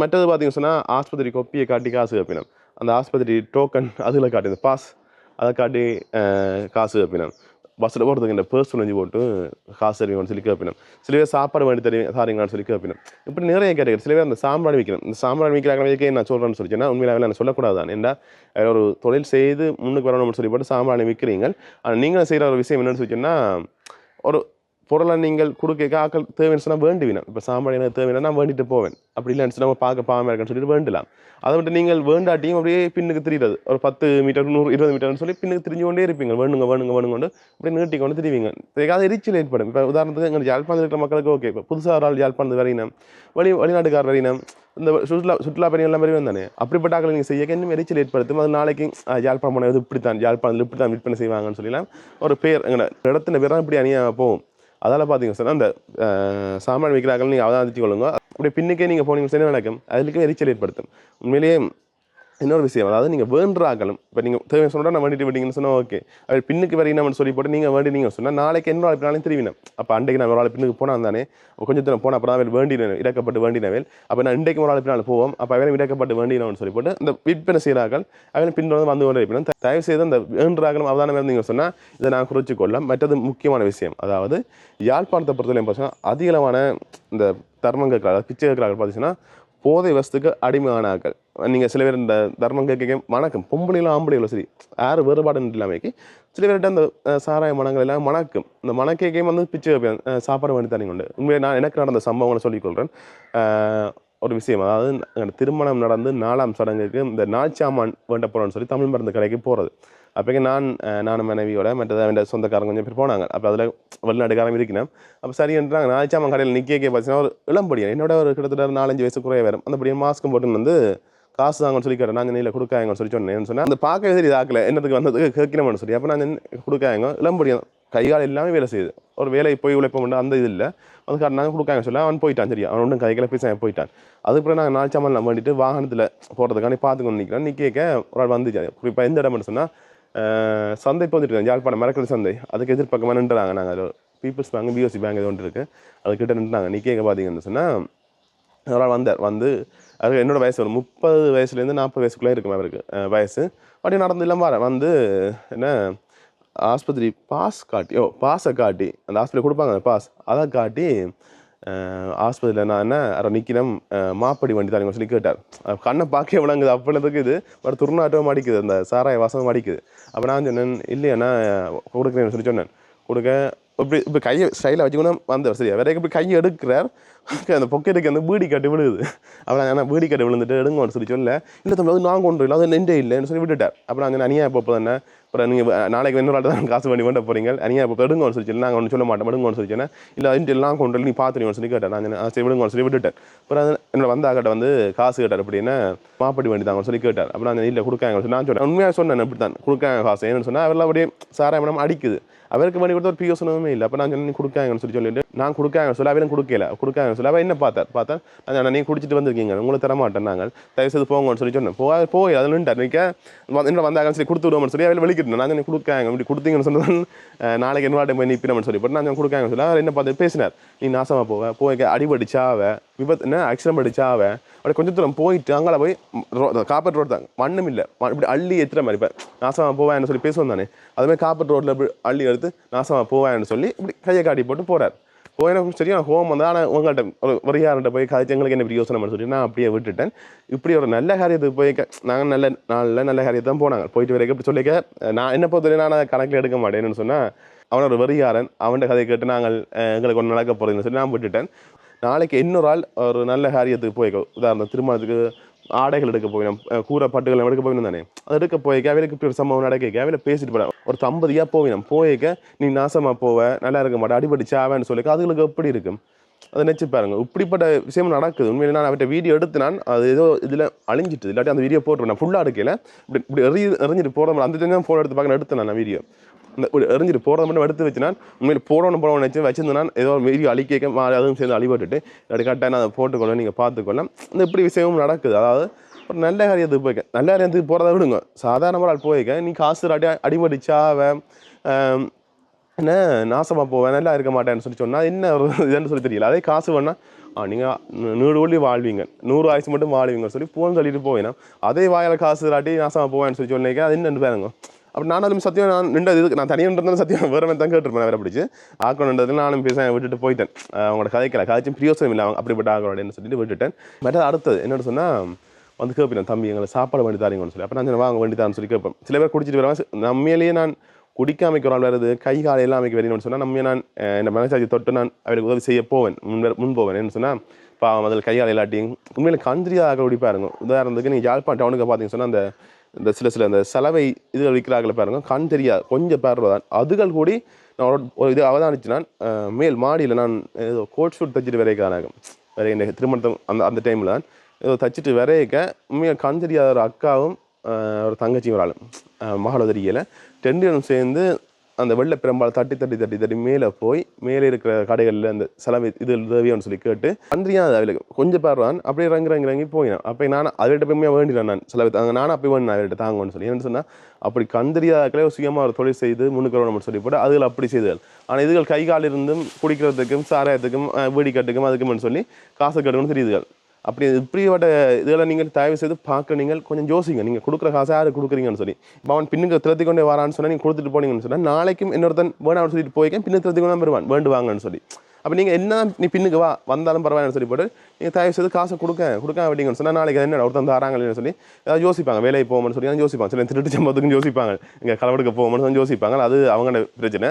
Speaker 1: மற்றது பார்த்தீங்கன்னு சொன்னால் ஆஸ்பத்திரி கொப்பியை காட்டி காசு கப்பினம். அந்த ஆஸ்பத்திரி டோக்கன் அதில் காட்டி பாஸ் அதை காட்டி காசு கப்பினம். பஸ்ஸில் போகிறதுக்கு இந்த பேர்ஸ் நெஞ்சு போட்டு காசு தருவீங்கன்னு சொல்லி கேட்பினோம் சில பேர் சாப்பாடு வேண்டி தருவீங்க சாரிங்களான்னு சொல்லி கேட்பினோம் இப்படி நிறைய கேட்டகரி சில பேர் அந்த சாம்பிராணி விற்கணும் இந்த சாம்பிராணி விற்கிறாங்க நான் சொல்கிறேன்னு சொல்லி உண்மையிலாவே நான் சொல்லக்கூடாதான் ஏன்னா ஒரு தொழில் செய்து முன்னுக்கு வரணும்னு சொல்லி போட்டு சாம்பிராணி விற்கிறீங்க ஆனால் நீங்களும் செய்கிற ஒரு விஷயம் என்னென்னு சொல்லிச்சுன்னா ஒரு பொருளை நீங்கள் கொடுக்க ஆக்கள் தேவைன்னு சொன்னால் இப்போ சாம்பார் எனக்கு தேவைன்னா நான் வேண்டிட்டு போவேன். அப்படி இல்லைன்னு சொன்னா நம்ம பார்க்க பாவமாக இருக்குன்னு சொல்லிட்டு வேண்டலாம். அதை மட்டும் நீங்கள் வேண்டாட்டியும் அப்படியே பின்னுக்கு தெரியுறது. ஒரு பத்து மீட்டர் நூறு இருபது மீட்டர்னு சொல்லி பின்னுக்கு திரிஞ்சு கொண்டே இருப்பீங்க. வேணுங்க வேணுங்க வேணுங்கொண்டு அப்படியே நீட்டி கொண்டு திரிவீங்க. ஏதாவது எரிச்சல் ஏற்படும். இப்போ உதாரணத்துக்கு எங்கள் யாழ்ப்பாணத்தில் இருக்கிற மக்களுக்கு ஓகே இப்போ புதுசாக ஒரு ஆள் யாழ்ப்பாணத்து வரையினம் வெளி வெளிநாட்டுக்கார் வரையினம் இந்த சுற்றுலா சுற்றுலா பயணிகள் எல்லாம் வரையும் தானே. அப்படிப்பட்ட ஆக்கள் நீங்கள் செய்ய இன்னும் எரிச்சல் ஏற்படுத்தும். அது நாளைக்கு ஆ, யாழ்ப்பாணம் போனது இப்படித்தான் யாழ்ப்பாணத்தில் இப்படி தான் விற்பனை செய்வாங்கன்னு சொல்லலாம் ஒரு பேர் எங்களை இடத்துல பேர் தான் இப்படி அணியாக போகும். அதால் பார்த்தீங்க சார் அந்த சாமான் விற்கிறார்கள் நீங்கள் அவதானிச்சு கொள்ளுங்க. அப்படியே பின்னுக்கே நீங்கள் போனீங்கன்னு சொன்னால் நடக்கும்? அதுக்கு எரிச்சல் ஏற்படுத்தும். உண்மையிலேயே இன்னொரு விஷயம் அதாவது நீங்கள் வேண்டாகலும் இப்போ நீங்கள் தேவை சொன்னால் நான் வேண்டிட்டு விட்டீங்கன்னு சொன்னால் ஓகே அது பின்னுக்கு வரீங்கன்னு சொல்லி போட்டு நீங்கள் வேண்டினீங்க சொன்னால் நாளைக்கு என்ன நாளைக்கு திரும்பினேன் அப்போ அன்றைக்கு நான் ஒரு ஆள் பின்னுக்கு போனால் தானே. கொஞ்சம் தூரம் போனால் அப்புறம் தான் வேண்டினேன் இறக்கப்பட்டு வேண்டினவேல் அப்போ நான் இன்றைக்கு ஒரு ஆள் பின்னால் போவோம். அப்போ அவன் இறக்கப்பட்டு வேண்டினவன் சொல்லி போட்டு இந்த விற்பனை செய்கிறார்கள் அவன் பின்வந்து வந்து கொண்டே இருப்பினும் தயவு செய்து அந்த வேண்டாகலும் அவதானம் இருந்தீங்க சொன்னால் இதை நான் குறித்து கொள்ளலாம். மற்றது முக்கியமான விஷயம் அதாவது யாழ்ப்பாணத்தை பொறுத்தவரை பார்த்தீங்கன்னா அதிகளவான இந்த தர்மம் கேட்கறாங்க பிச்சை கேட்கறாங்க பார்த்தீங்கன்னா போதை வஸ்துக்கு அடிமையான ஆட்கள் நீங்கள் சில பேர் இந்த தர்மம் கேட்க வணக்கம். பொம்பளையிலும் ஆம்பளையிலும் சரி யார் வேறுபாடு இல்லாமல் சில பேர்கிட்ட அந்த சாராய மனங்கள் எல்லாம் மணக்கும் இந்த மணக்கேக்கையும் வந்து பிச்சு வைப்பேன் சாப்பாடு வேண்டி தண்ணி கொண்டு உண்மையை நான் எனக்கு நடந்த சம்பவங்களை சொல்லிக்கொள்கிறேன் ஒரு விஷயம். அதாவது திருமணம் நடந்து நாலாம் சடங்குக்கு இந்த நாச்சாமான் வேண்ட போகிறோன்னு சொல்லி தமிழ் மருந்து கடைக்கு போகிறது அப்போக்கு நான் நான் நானும் மனைவியோட மற்றது அவன் சொந்தக்காரங்க கொஞ்சம் பேர் போனாங்க. அப்போ அதில் வெளிநாட்டுக்காரங்க இருக்கணும் அப்போ சரின்றாங்க நாய்ச்சாமான் கடையில் நிற்க பார்த்தீங்கன்னா ஒரு இளம்படியன் என்னோட ஒரு கிட்டத்தட்ட நாலஞ்சு வயசு குறைய வரும். அந்த படியன் மாஸ்க்கும் போட்டு வந்து காசு தாங்கன்னு சொல்லி கேட்டேன். நாங்கள் நீல கொடுக்காங்கன்னு சொல்லி சொன்னேன். சொன்னால் அந்த பார்க்கவே சரி இதாக்கல என்னத்துக்கு வந்ததுக்கு கேட்கணும்னு சொல்லி. அப்போ நான் கொடுக்காங்க இளம்படியன் கைகால் எல்லாமே வேலை செய்யுது. ஒரு வேலை போய் உழைப்ப அந்த இது இல்லை வந்து காட்டினாங்க கொடுக்காங்க. சொல்லி அவன் போயிட்டான் சரி அவன் ஒன்றும் கைகளை பேச போயிட்டான். அதுக்கப்புறம் நாங்கள் நாலு சாமான் வேண்டிட்டு வாகனத்தில் போகிறதுக்காண்டி பார்த்துக்கொண்டு நிற்கிறேன் கேட்க ஒரு ஆள் வந்துச்சு. குறிப்பாக எந்த இடம்னு சொன்னால் சந்தை இப்போ வந்துட்டு யாழ்ப்பாணம் மரக்கல் சந்தை. அதுக்கு எதிர்பக்கமாக நின்றுறாங்க நாங்கள் பீப்புள்ஸ் பேங்க் பிஓசி பேங்க் இது ஒன்று இருக்குது அதுக்கிட்ட நின்றுறாங்க நிற்க பார்த்தீங்கன்னு சொன்னால் ஒரு ஆள் வந்தார். வந்து அது என்னோடய வயசு ஒரு முப்பது வயசுலேருந்து நாற்பது வயசுக்குள்ளே இருக்கும் அவருக்கு. வயசு. அப்படியே நடந்து இல்லாமல் வரேன் வந்து என்ன ஆஸ்பத்திரி பாஸ் காட்டி ஓ பாஸை காட்டி அந்த ஆஸ்பத்திரி கொடுப்பாங்க அந்த பாஸ். அதை காட்டி ஆஸ்பத்திரியில் நான் என்ன அரை நிற்கிறேன் மாப்படி வண்டி தான் சொல்லி கேட்டார். கண்ணை பார்க்க விளங்குது அப்பளத்துக்கு இது. ஒரு துர்நாட்டம் அடிக்குது அந்த சாராய வாசம் அடிக்குது. அப்போ நான் சொன்னேன் இல்லையா கொடுக்குறேன்னு சொல்லி சொன்னேன். கொடுக்க இப்படி இப்போ கையை ஸ்டைலாக வச்சுக்கணும் வந்தார் சரியா? வேற இப்படி கையை எடுக்கிறார்? அந்த பொக்கெட்டுக்கு அந்த பீடி கட்டு விழுது அப்புறம் நான் பீடி கட்டு விழுந்துட்டு எடுங்கன்னு சொல்லி சொல்ல இல்லை தம்பி அது நான் கொண்டு இல்லை அது நெஞ்சே இல்லைன்னு சொல்லி விட்டுட்டார். அப்புறம் அந்த அனியா இப்போ தானே? அப்புறம் நீங்கள் நாளைக்கு இன்னொரு ஆள் தான் காசு பண்ணி கொண்டு போறீங்க. அனியா இப்போ எடுங்கன்னு சொல்லி சொல்லி நாங்கள் ஒன்று சொல்ல மாட்டோம் எடுங்கன்னு சொல்லி சொன்னேன். இல்லை அது எல்லாம் கொண்டு நீ பார்த்துருவோம் சொல்லி கேட்டேன். நான் சரி விடுங்கன்னு சொல்லி விட்டுட்டேன் அப்புறம் அது என்னோட வந்த ஆக்கிட்ட வந்து காசு கேட்டார் அப்படின்னா மாப்படி வண்டி தாங்கன்னு சொல்லி கேட்டார். அப்புறம் அந்த இல்லை கொடுக்காங்க. சொல்லி நான் சொன்னேன் உண்மையாக சொன்னேன் அப்படி தான் கொடுக்காங்க காசு ஏன்னு? சொன்னால் அவரெல்லாம் அப்படியே சாராயம் அடிக்குது. அவருக்கு பண்ணி கொடுத்த ஒரு பியோசனமே இல்லை. அப்போ நான் சொன்னேன் கொடுக்காங்கன்னு சொல்லி சொல்லிட்டு நான் கொடுக்காங்க சொல்லி அவரும் கொடுக்கல. கொடுக்காங்க சொல்லி அவள் என்ன பார்த்தார் பார்த்தா நான் நீங்கள் குடிச்சிட்டு வந்திருக்கீங்க. உங்களுக்கு தரமாட்டேன் நாங்கள். தயவு செய்து போங்கன்னு சொல்லி சொன்னேன். போய் போய் அதில் நின்ட்டார் நிற்க என்ன வந்தாங்கன்னு சொல்லி கொடுத்து விடுவோம்னு சொல்லி அவள் வெளிக்கிட்டேன் நான் சொன்னேன் கொடுக்காங்க இப்படி கொடுத்தீங்கன்னு சொன்னதான் நாளைக்கு என்ன போய் நிற்பினோம்னு சொல்லி. போட்டு நான் கொடுக்காங்கன்னு சொல்லி அவர் என்ன பார்த்து பேசினார். நீ நாசமாக போவ. போய் அடிபடிச்சாவ விபத்து என்ன ஆக்சிடென்ட் அடிச்சாவ அப்படி கொஞ்சம் தூரம் போயிட்டு அங்கே போய் காப்பர் ரோடு தான். மண்ணும் இல்லை. இப்படி அள்ளி ஏற்றுற மாதிரி. இப்போ நாசமாக போவேன் சொல்லி பேசுவோம் தானே. அதுமாதிரி காப்பர் ரோட்டில் இப்படி அள்ளி எடுத்து நாசமாக போவேன்னு சொல்லி இப்படி கையை காட்டி போட்டு போகிறார் போயினும் சரியான ஹோம் வந்து ஆனால் உங்கள்கிட்ட ஒரு ஒரு யார்கிட்ட போய் கதைச்சு எங்களுக்கு என்ன பெரிய யோசனை சொல்லி நான் அப்படியே விட்டுட்டேன். இப்படி ஒரு நல்ல காரியத்துக்கு போய் நாங்கள் நல்ல நாளில் நல்ல காரியத்தை தான் போனாங்க. போயிட்டு வரைக்கும் இப்படி சொல்லிக்க நான் என்ன பொறுத்தவரை நான் அதை கணக்கில் எடுக்க மாட்டேன்னு சொன்னால் அவன் ஒரு வெறியாரன் அவன்கிட்ட கதை கேட்டு நாங்கள் எங்களுக்கு ஒன்று நடக்க போகிறதுன்னு சொல்லி நான் விட்டுட்டேன். நாளைக்கு இன்னொரு ஆள் ஒரு நல்ல காரியத்துக்கு போய்க்கோ. உதாரணம் திருமணத்துக்கு ஆடைகள் எடுக்க போயிடும் கூரை பாட்டுகள் எடுக்க போயிடும் தானே? அது எடுக்க போய்க்க அவருக்கு இப்படி ஒரு சம்பவம் நடக்க அவையில பேசிட்டு போனேன் ஒரு தம்பதியாக போவிடும் போயிக்க நீ நாசமாக போவ நல்லா இருக்க மாட்டேன் அடிபடி ஆவேன்னு சொல்லி அதுகளுக்கு எப்படி இருக்கும்? அதை நினச்சி பாருங்க. இப்படிப்பட்ட விஷயம் நடக்குது. உண்மையிலே நான் அவர்கிட்ட வீடியோ எடுத்து நான் அது ஏதோ இதில் அழிஞ்சிட்டு இல்லாட்டி அந்த வீடியோ போட்டுருவேன். நான் ஃபுல்லாக எடுக்கல. இப்படி இப்படி எறி எறிஞ்சிட்டு போகிற மாதிரி அந்த தான் ஃபோன் எடுத்து பார்க்க எடுத்தேன் நான் வீடியோ. இந்த ஒரு எறிஞ்சிட்டு போகிறத மட்டும் எடுத்து வச்சுனா உண்மையில் போடணும் போடணும் நினச்சி வச்சிருந்தேன் ஏதோ மீறி அழிக்க மா- அதுவும் சேர்ந்து அழிபட்டுட்டு அப்படி கரெக்டாக நான் அதை போட்டுக்கொள்ள நீங்கள் பார்த்துக்கொள்ள இந்த இப்படி விஷயமும் நடக்குது. அதாவது ஒரு நல்ல காரியத்துக்கு போய்க்க. நல்ல காரியத்துக்கு போகிறத விடுங்க. சாதாரணமாக ஆள் போய்க்க நீ காசு அடி அடிபடிச்சாவேன் என்ன நாசமாக போவேன் நல்லா இருக்க மாட்டேன்னு சொல்லி சொன்னால் என்ன ஒரு இதுன்னு சொல்லி தெரியல. அதே காசு வேணால் ஆ நீங்கள் நூறு ஒளி வாழ்வீங்க. நூறு ஆயுசு மட்டும் வாழ்வீங்கன்னு சொல்லி போன்னு சொல்லிட்டு போவேன் அதே வாயில் காசு இல்லாட்டி நாசமாக போவேன்னு சொல்லி சொன்னீங்க அது என்னன்னு பாருங்க. அப்புறம் நானும் சத்தியம் நான் நின்று இதுக்கு நான் தனியாக இருந்தாலும் சத்தியம். வேறு மாதிரி தான் கேட்டிருப்பேன் வேற பிடிச்சி. ஆக்கணுன்றதுல நானும் பேச விட்டுட்டு போயிட்டேன். அவங்களோட கதைக்கல கதைச்சும் பிரியோசனம் இல்லை அவங்க அப்படிப்பட்ட ஆக்கணும்னு சொல்லிட்டு விட்டுட்டேன். மற்ற அடுத்தது என்னோட சொன்னால் வந்து கேட்பேன் தம்பி எங்களை சாப்பாடு வேண்டி தாரீங்கன்னு சொல்லி. அப்போ நான் சொன்னேன், வாங்க வேண்டி தான்னு சொல்லி கேட்பேன் சில பேர் குடிச்சிட்டு வருவாங்க நம்மளையே நான் குடிக்க அமைக்கிறோம் வருது கை காலையெல்லாம் அமைக்க வரணும்னு சொன்னால் நம்ம நான் அஹ், மனசாட்சி தொட்டு நான் அவருக்கு உதவி செய்ய போவேன். முன் முன் போவேன். என்ன சொன்னால் பாவம் அதில் கையால் இல்லாட்டி உண்மையில் கந்திரியாக குடிப்பாருங்க உதாரணத்துக்கு நீங்கள் யாழ்ப்பாணம் டவுனுக்கு பார்த்தீங்கன்னு சொன்னால் அந்த இந்த சில சில இந்த சலவை இதில் விற்கிறார்கள் பாருங்கள் கண் தெரியாது கொஞ்சம் பேர் தான் அதுகள் கூடி நான் ஒரு- இது அவதானிச்சு நான் மேல் மாடியில் நான் ஏதோ கோட் ஷூட் தச்சுட்டு வரைக்கானாங்க வேற இந்த திருமணத்தை அந்த அந்த டைமில் தான் ஏதோ தச்சுட்டு வரையக்க உண்மையாக கண் தெரியாத ஒரு அக்காவும் ஒரு தங்கச்சியும் ஒரு ஆளும். மகளோ தெரியலை. ரெண்டு சேர்ந்து அந்த வெள்ளை பெரும்பாலும் தட்டி தட்டி தட்டி தட்டி மேலே போய் மேலே இருக்கிற கடைகளில் அந்த செலவு இது உதவியான்னு சொல்லி கேட்டு அன்றியா அது அவளுக்கு கொஞ்சம் பேர் அப்படியே இறங்கி இறங்கி இறங்கி போயினேன். அப்போ நான் அவர்கிட்ட போய் வேண்டினேன் நான் செலவு அங்கே நானும் அப்போ வேணும் அவர்கிட்ட தாங்கன்னு சொல்லி. என்ன சொன்னால் அப்படி கந்தறியாக்களே சுயமாக ஒரு தொழில் செய்து முன்னுக்கு வரணும்னு சொல்லி போட்டு அதுகள் அப்படி செய்தால் ஆனால் இதுகள் கை கால் இருந்தும் குடிக்கிறதுக்கும் சாராயத்துக்கும் அஹ், வீடி கட்டுக்கும் அதுக்கும்னு சொல்லி காசு கட்டுக்கணும்னு தெரியுதுகள். அப்படி இப்படிப்பட்ட இதெல்லாம் நீங்கள் தயவு செய்து பார்க்க நீங்கள் கொஞ்சம் யோசிங்க. நீங்கள் கொடுக்குற காசை யார் கொடுக்குறீங்கன்னு சொல்லி. இப்போ அவன் பின்னுக்கு திருத்தி கொண்டே வரான்னு சொன்னால் நீங்கள் கொடுத்துட்டு போனீங்கன்னு சொன்னால் நாளைக்கும் இன்னொருத்தன் வேணாம்னு சொல்லிட்டு போய்க்கேன் பின்னு திருத்தி கொண்டு வருவான் வேண்டுவாங்கன்னு சொல்லி. அப்போ நீங்கள் என்ன நீ பின்னுக்கு வா வந்தாலும் பரவாயில்லன்னு சொல்லி போட்டு நீங்கள் தயவு செய்து காசை கொடுக்க கொடுக்க அப்படிங்கன்னு சொன்னால் நாளைக்கு என்ன ஒருத்தன் தாராங்கன்னு சொல்லி ஏதாவது யோசிப்பாங்க. வேலைக்கு போகணும்னு சொல்லி தான் யோசிப்பாங்க. சில திருட்டு சம்பவத்துக்கும் யோசிப்பாங்க. இங்கே களவெடுக்க போகணும்னு சொல்லி யோசிப்பாங்க. அது அவங்களோட பிரச்சனை.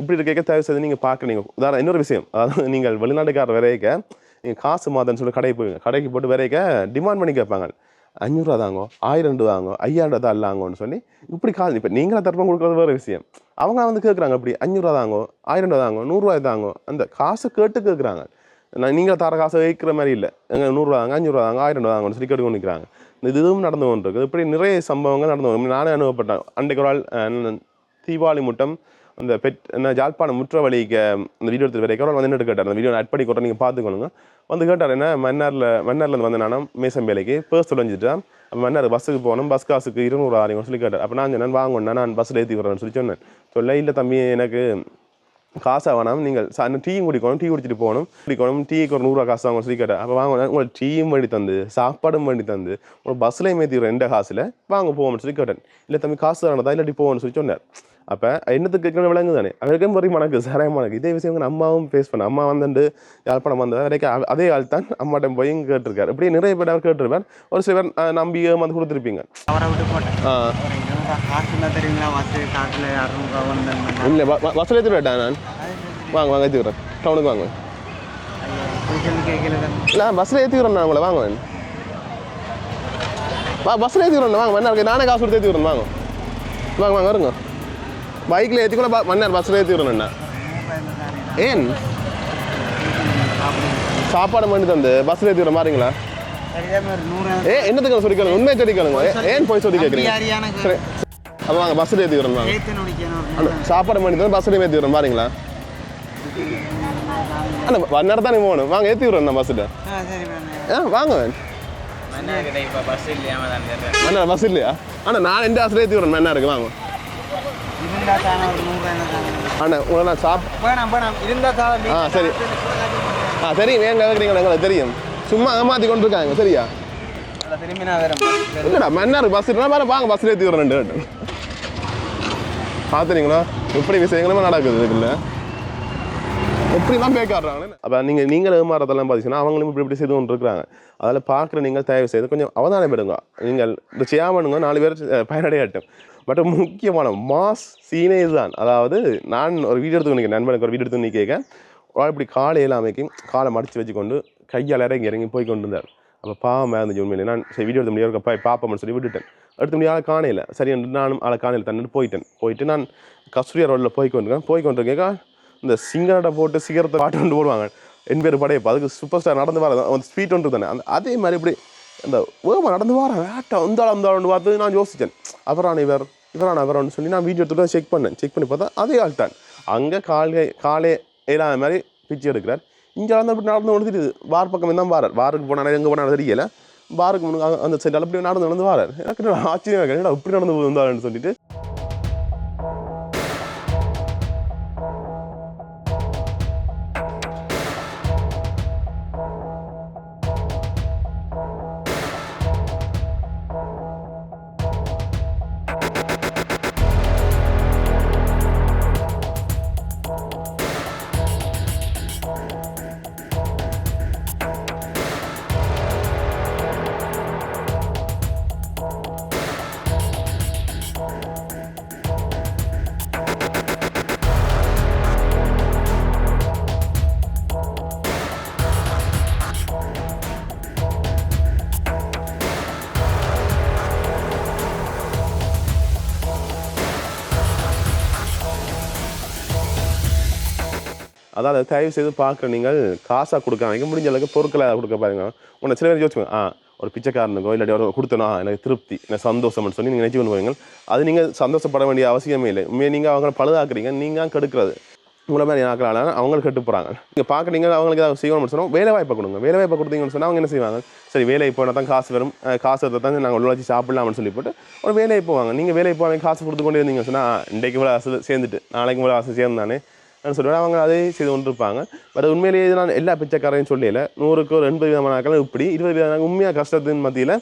Speaker 1: இப்படி இருக்க தயவு செய்து நீங்கள் பார்க்க நீங்கள் உதாரணம் இன்னொரு விஷயம். அதாவது நீங்கள் வெளிநாட்டுக்காரர் வரைக்க நீங்கள் காசு மாதன்னு சொல்லி கடைக்கு போவீங்க கடைக்கு போட்டு வரைக்க டிமாண்ட் பண்ணி கேட்பாங்க. அஞ்சூறுரூவா தாங்கோ ஆயிரம் ரூபா தாங்கோ ஐயாயிரம் ரூபா இல்லாங்கன்னு சொல்லி இப்படி கால் இப்போ நீங்களாக தரப்பம் கொடுக்குறது வேறு விஷயம். அவங்க வந்து கேட்குறாங்க இப்படி அஞ்சூறுரூவா தாங்கோ ஆயிரம் ரூபா தாங்கோ நூறுரூவா தாங்கோ அந்த காசை கேட்டு கேட்குறாங்க. நான் நீங்கள் தர காசை வைக்கிற மாதிரி இல்லை. எங்கள் நூறுரூவா தாங்க அஞ்சூறுவா தாங்க ஆயிரம் ரூபா தாங்கன்னு சொல்லி கேட்டு நிற்கிறாங்க இந்த இதுவும் நடந்து கொண்டிருக்கு இப்படி நிறைய சம்பவங்கள் நடந்து நானே அனுபவப்பட்டேன். அன்றைக்கு ஒரு நாள் தீபாவளி முட்டம் அந்த பெட் என்ன ஜாழ்ப்பாணம் முற்றவழிக்கு அந்த வீடியோ எடுத்து வரைக்கும் அவர் வந்து நின்று கேட்டார். அந்த வீடியோ ஆட் பண்ணி கொடுத்தா நீங்கள் பார்த்துக்கணுங்க. வந்து கேட்டார் என்ன மன்னாரில் மன்னார்லேருந்து வந்து நானும் மேசம்பேலைக்கு பேர்ஸ் தொலைஞ்சிட்டேன். அப்போ மன்னார் பஸ்ஸுக்கு போகணும் பஸ் காசுக்கு இருநூறு ஆறு சொல்லி கேட்டார். அப்போ நான் சொன்னேன் வாங்கண்ணா நான் பஸ்ஸில் ஏற்றி விட்றேன்னு சொல்லி சொன்னேன். சொல்ல இல்லை தம்பி எனக்கு காசாக வேணாம். நீங்கள் ச- டீயும் குடிக்கணும் டீ குடிச்சிட்டு போகணும். குடிக்கணும் டீக்கு ஒரு நூறுரூவா காசு வாங்க சொல்லி கேட்டேன் அப்போ வாங்க உங்களுக்கு டீயும் வேண்டி தந்து சாப்பாடும் வேண்டி தந்து ஒரு பஸ்ஸில் ஏற்றி ரெண்டு காசில். வாங்க போவோம்னு சொல்லி கேட்டேன். இல்லை தம்பி காசு தானதா இல்லாட்டி போவோம்னு சொல்லி சொன்னார். அப்போ என்னத்துக்கு கேட்கணும் விளங்கு தானே அவருக்கும் வரைக்கும் மனக்கு சாராயம் மனக்கு இதே விஷயம் வந்து அம்மாவும் ஃபேஸ் பண்ண அம்மா வந்துட்டு யாழ்ப்பாணம் வந்த வரைக்கும் அதே ஆள் தான் அம்மாட்ட போய் கேட்டிருக்காரு. இப்படி நிறைய பேர் அவர் கேட்டிருப்பார். ஒரு சிலர் அஹ், நம்பி ஏமாந்து கொடுத்துருப்பீங்க. இல்லை பஸ்ஸில் ஏற்றி விட்டேன் நான். வாங்க வாங்க ஏற்றி விட்றேன் டவுனுக்கு வாங்க. இல்லை பஸ்ஸில் ஏற்றி விட்றேன் நான் உங்களை வாங்க. வா பஸ்ஸில் ஏற்றி விட்றேன் வாங்க. மன்னார் நானே காசு கொடுத்து ஏற்றி விட்றேன் வாங்க. வாங்க வாங்க வருங்க. கூட மன்னார் பஸ்ஸில் ஏற்றி விட்றேன் நான் ஏன் சாப்பாடு பண்ணி தந்து பஸ்ஸில் ஏற்றி விட்ற மாறீங்களா
Speaker 2: இதே மாதிரி நூறு
Speaker 1: ஏ என்னத்துக்கு சொல்லி கேளுங்க உண்மையை சொல்லி கேளுங்க ஏ- ஏன் போய் சொல்லி கேட்குறீங்க அப்போ வாங்க பஸ்ஸில் ஏற்றி விட்றேன் வாங்க
Speaker 2: ஏத்து நோடிக்கணும் ஒரு
Speaker 1: அண்ணா, சாப்பாடு பண்ணி தந்து பஸ்ஸில் ஏற்றி விட்றேன் பாருங்களா அண்ணா வண்ணார் தானே போகணும் வாங்க ஏற்றி விட்றேன் நான் பஸ்ஸில்
Speaker 2: ஆ
Speaker 1: வாங்க
Speaker 2: இப்போ பஸ்
Speaker 1: இல்லையா அண்ணா நான் எந்த ஆசிரியர் ஏற்றி விட்றேன் என்ன இருக்கு வாங்க
Speaker 2: இருந்தா தானே ஒரு நூறுரூவா என்ன தானே
Speaker 1: அண்ணா உங்களை நான் சாப்
Speaker 2: வேணாம் வேணாம். இருந்தா தானே
Speaker 1: ஆ சரி. ஆ தெரியும். ஏன் கேட்குறீங்க எங்களுக்கு தெரியும். சும்மா ஏமாத்தி கொண்டு இருக்காங்க சரியா இல்லைடா மன்னார் பஸ் இருந்தால் பாரு வாங்க பஸ்ஸில் ஏற்றி விட்றேன் ரெண்டு பார்த்துறீங்களா இப்படி விஷயங்களுமே நடக்குது இதுக்குள்ள. எப்படிலாம் பேக்காடுறாங்க அப்போ நீங்கள் நீங்கள் ஏமாறதெல்லாம் பார்த்தீங்கன்னா அவங்களும் இப்படி இப்படி செய்து கொண்டு இருக்கிறாங்க அதில் பார்க்குற நீங்கள் தயவு செய்து கொஞ்சம் அவதானம் பெறுங்க நீங்கள் இந்த செய்யாமனுங்க நாலு பேர் பயனடையாட்டும். பட் முக்கியமான மாஸ் சீனே இதுதான் அதாவது நான் ஒரு வீடியோ எடுத்து நிற்கிறேன் நண்பனுக்கு ஒரு வீடியோ எடுத்து நிற்க இப்படி காலையில் அமைக்கி காலை மடித்து வச்சுக்கொண்டு கையால் இறங்கி இறங்கி போய் கொண்டு இருந்தார் அப்போ பாவமாக இருந்துச்சு உண்மையிலே நான் சரி வீடியோ எடுத்த முடியாது போய் பார்ப்போம்னு சொல்லி விட்டுட்டேன். எடுத்த முடியாது ஆளை காணையில் சரி என்று நானும் ஆளை காணையில் தண்ணிட்டு போயிட்டேன். போயிட்டு நான் கஸ்தூரியா ரோட்டில் போய் கொண்டிருக்கேன். போய் கொண்டிருக்கேன். இந்த சிங்கரடை போட்டு சிகரத்தை பாட்டு கொண்டு போடுவாங்க. என் பேர் படையப்பா அதுக்கு சூப்பர் ஸ்டார் நடந்து வர அந்த ஸ்பீட் ஒன்று தானே. அந்த அதே மாதிரி இப்படி அந்த வேகமாக நடந்து வரேன் வேட்டை வந்தாலும் வந்தாலும் பார்த்து நான் யோசித்தேன். அவரான இவர் இவரான அவரான்னு சொல்லி நான் வீடியோ எடுத்துட்டு செக் பண்ணேன். செக் பண்ணி பார்த்தா அதே ஆள் தான். அங்கே காலே காலே இல்லாத மாதிரி பிச்சை எடுக்கிறார். இங்கே வந்து அப்படி நடந்து கொண்டு தெரியுது. வார் பக்கம் தான் வாரார். வாருக்கு போனாரு எங்கே போனாலும் தெரியல. பாருக்கு முன்னாடி அந்த சைடால் அப்படி நடந்து நடந்து வாரார். எனக்கு ஆச்சரியமாக இருக்கேன் என்னடா இப்படி நடந்து வந்தாருன்னு சொல்லிட்டு. அதாவது தயவு செய்து பார்க்குற நீங்கள் காசாக கொடுக்காம முடிஞ்ச அளவுக்கு பொருட்களை கொடுக்க பாருங்க. உன்னை சில பேர் யோசிச்சுங்க ஆ ஒரு பிச்சைக்காரனுக்கோ இல்லாட்டி ஒரு கொடுத்தனா? எனக்கு திருப்தி எனக்கு சந்தோஷம்னு சொல்லி நீங்கள் நினச்சி கொண்டு போவீங்க அது நீங்கள் சந்தோஷப்பட வேண்டிய அவசியமே இல்லை. உண்மையை நீங்கள் அவங்கள பழுதாக்குறீங்க நீங்கள் கெடுக்கிறது. உங்களை மாதிரி ஆக்கலாம் அவங்களுக்கு கெட்டு போகிறாங்க நீங்கள் பார்க்குறீங்க அவங்களுக்கு ஏதாவது செய்யணும்னு சொன்னால் வேலை வாய்ப்பை கொடுங்க. வேலை வாய்ப்பை கொடுத்தீங்கன்னு சொன்னால் அவங்க என்ன செய்வாங்க? சரி வேலைக்கு போனால் தான் காசு வரும். காசு எடுத்து தான் நாங்கள் உள்ள வச்சு சாப்பிடலாம்னு சொல்லி போட்டு ஒரு வேலைக்கு போவாங்க. நீங்கள் வேலைக்கு போவாங்க காசு கொடுத்து கொண்டே இருந்தீங்கன்னு சொன்னால் இன்றைக்கு இவ்வளோ ஆசை சேர்ந்துட்டு நாளைக்கு இவ்வளோ ஆசை சேர்ந்தானே சொல்லுவேன் அவங்க அதே செய்து கொண்டு இருப்பாங்க பட் உண்மையிலேயே இது நான் எல்லா பிச்சைக்காரையும் சொல்லல நூறுக்கு ஒரு எண்பது விதமான ஆட்களும் இப்படி இருபது விதமான உண்மையாக கஷ்டத்தின் மத்தியில்